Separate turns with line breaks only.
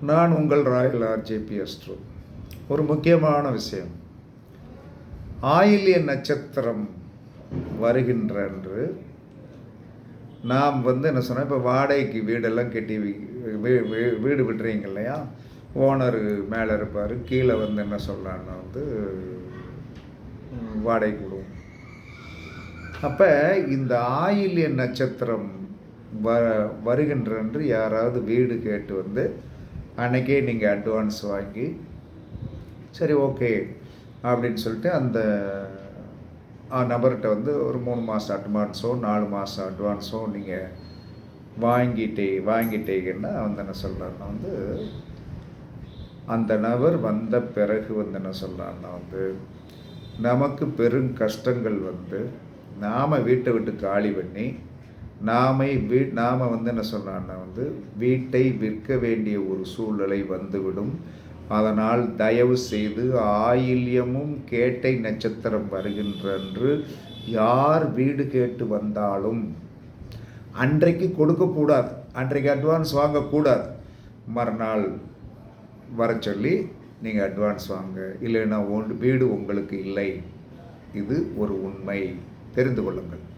நான் உங்கள் Royal RJB astro. ஒரு முக்கியமான விஷயம். ஆயில்ய நட்சத்திரம் வருகின்ற அன்று நாம் வந்து என்ன சொன்னால் இப்போ வாடகைக்கு வீடெல்லாம் கட்டி வீ- வீ- வீடு விடுறீங்க இல்லையா? ஓனர் மேலே இருப்பார் கீழே வந்து என்ன சொல்லலான்னா வந்து வாடகைக்கு விடுவோம் அப்போ இந்த ஆயில்ய நட்சத்திரம் வ வருகின்ற அன்று யாராவது வீடு கேட்டு வந்து அன்னைக்கே நீங்கள் அட்வான்ஸ் வாங்கி சரி ஓகே அப்படின்னு சொல்லிட்டு அந்த ஆ, நபர்கிட்ட வந்து ஒரு மூணு மாதம் அட்வான்ஸோ நாலு மாதம் அட்வான்ஸோ நீங்கள் வாங்கிட்டே வாங்கிட்டீங்கன்னா வந்து என்ன சொல்கிறாருன்னா வந்து அந்த நபர் வந்த பிறகு வந்து என்ன சொல்கிறாருன்னா வந்து நமக்கு பெரும் கஷ்டங்கள் வந்து நாம் வீட்டை விட்டு காலி பண்ணி நாமை வீ நாம் வந்து என்ன சொல்கிறான்னா வந்து வீட்டை விற்க வேண்டிய ஒரு சூழ்நிலை வந்துவிடும். அதனால் தயவு செய்து ஆயில்யமும் கேட்டை நட்சத்திரம் வருகின்றன்று யார் வீடு கேட்டு வந்தாலும் அன்றைக்கு கொடுக்கக்கூடாது அன்றைக்கு அட்வான்ஸ் வாங்கக்கூடாது மறுநாள் வர சொல்லி நீங்கள் அட்வான்ஸ் வாங்க. இல்லைன்னா ஒன்று வீடு உங்களுக்கு இல்லை. இது ஒரு உண்மை. தெரிந்து கொள்ளுங்கள்.